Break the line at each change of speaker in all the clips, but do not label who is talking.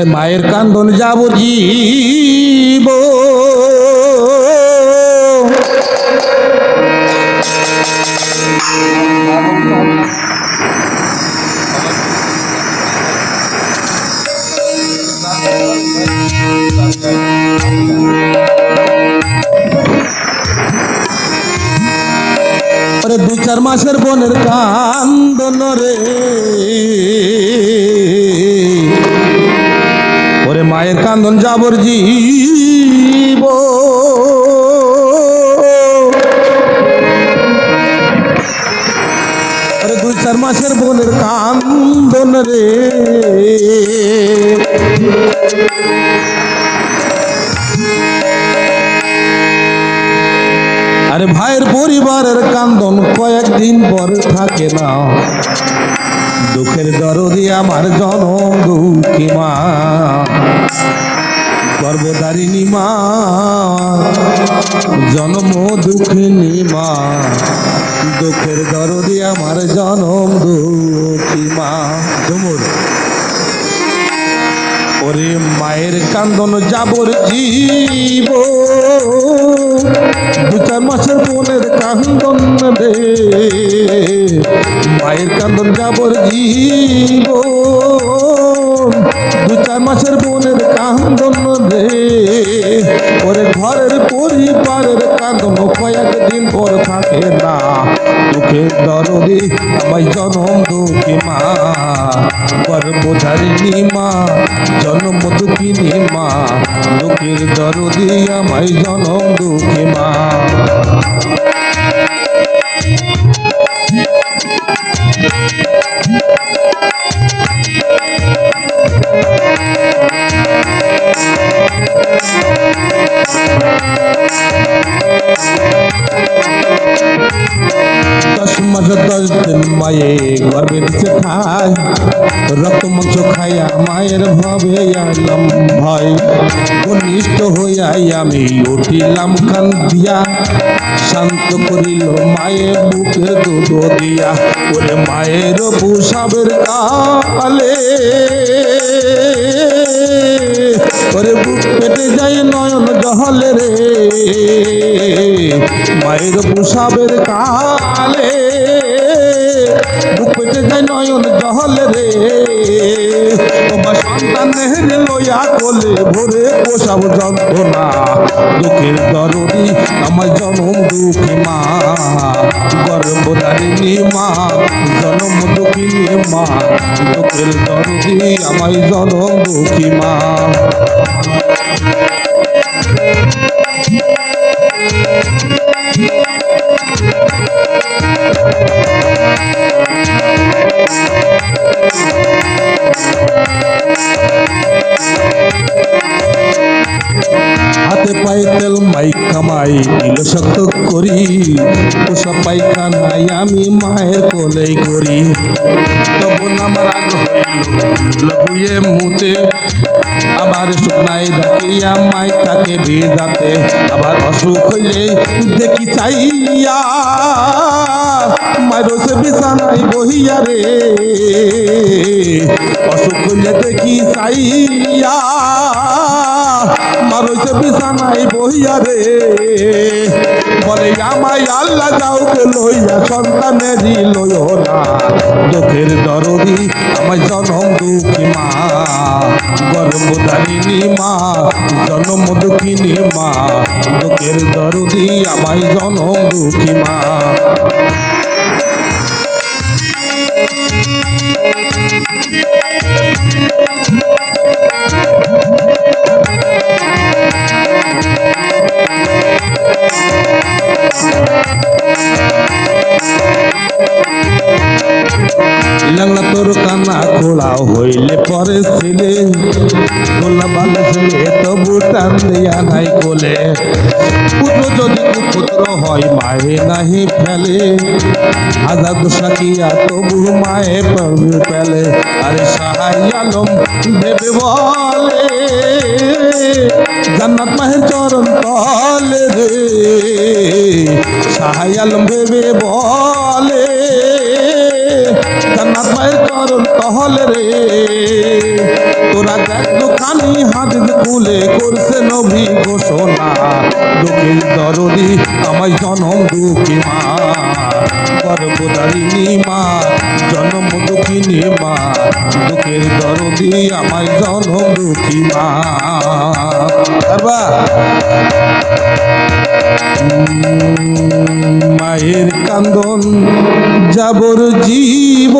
আরে মায়ের কান্দন যাব জীব দু চার মাসের বোনের কান্দন রে। মায়ের কান্দন যাবর জীব। আরে দুই চার মাসের বোনের কান্দন রে। আরে ভাইয়ের পরিবারের কান্দন কয়েকদিন পর থাকে না। দুঃখের দরদি আমার জন দুঃখী মা। গর্ভধারিণী মা, জন্ম দুঃখিনী মা। দুঃখের দরদি আমার জনম দুঃখী মা। ঝুমুর। ওরে মায়ের কান্দন যাবর জীব। দু চার মাসের বোনের কান্দন রে। মায়ের কান্দন যাবর জীব। দু চার মাসের বোনের কান্দন রে। ওরে ঘরের পরিবারের কান্দন কয়েকদিন পর থাকে না। দুঃখের দরদি, আমায় জনম দুঃখী মা। গর্ভধারিণী মা, জন্ম দুঃখিনী মা। দুঃখের দরদি, আমায় জনম দুঃখী মা। দিন মায়ে গর্বে দিচ্ছে ঠাই রক্ত মাংস খাইয়া মায়ের ভাবে আলাম ভয়। ঘনিষ্ঠ হইয়াই আমি উঠিলাম কান দিয়া শান্ত করিল মায়ের বুকে দুধ দিয়া। ওরে মায়ের বুসাবের কালে ওরে বুক পেটে যায় নয়ন জহলে রে। মায়ের বুসাবের কালে নয়ন জহলে রে। তোমার সন্তান নেহরে লইয়া কোলে ভরে পোষাব যন্ত্রণা। দুঃখের দরদি আমার জনম দুঃখী মা। গর্ভধারিণী মা, জনম দুঃখিনী মা। দুঃখের দরদি আমার জনম দুঃখী মা। হাতে মাই কামাই দিল শক্ত করি। ওসব পাইখানাই আমি মায়ের কোলেই করি। তখন আমার আগ্রহ মুতে। আবার শুকনাই ডাকিয়া মাই তাকে ভেজাতে আবার অসুখ হইলে দেখি চাইয়া? মায়ের সে বিছানাই বহিয়া রে। অসুখ হইলে দেখি চাইয়া? মারইছে বিছানাই বহিয়া রে। বলে, আমায় আল্লাহ যাওকে লইয়া, সন্তানেরই লইও না। দুঃখের দরদি, আমায় জনম দুঃখী মা। গর্ভধারিণী মা, জনম দুঃখিনী মা। দুঃখের দরদি, আমায় জনম দুঃখী মা। লাংলা তোর কানা খোলা হইলে পরে ছিলে। খোলা বালে ছেলে তবু টান দেয়া নাই কোলে। পুত্র যদি পুত্র হয় মায়ে নাহি ফেলে। হাজার সাকিয়া তবু মায়ে পাবে পেলে আরে সাহাই আলম ভেবে বলে, জান্নাত মাহের চরণ তলে রে। সাহাই আলম ভেবে বলে তহলে রে। তোরা দেখ দোকানি হাদিস কুলে করছে নবী ঘোষণা। দুঃখের দরদি আমায় জনম দুঃখী মা। গর্ভধারিণী মা, জনম দুঃখিনী মা। দুঃখের দরদি আমায় জনম দুঃখী মা। মায়ের কান্দন যাবর জীব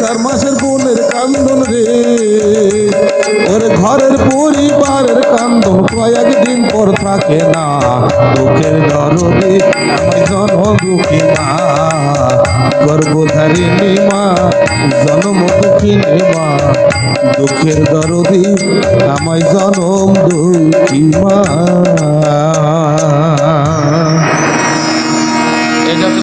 চার মাসের বোনের কান্দন রে। ওর ঘরের পরিবারের কান্দন কয়েকদিন পর থাকে না। দুঃখের দরদে আমার জন্ম দুঃখী মা গর্ভধারিণী মা, জন্ম দুঃখিনী মা। দুঃখের দরদি আমায় জনম দুঃখী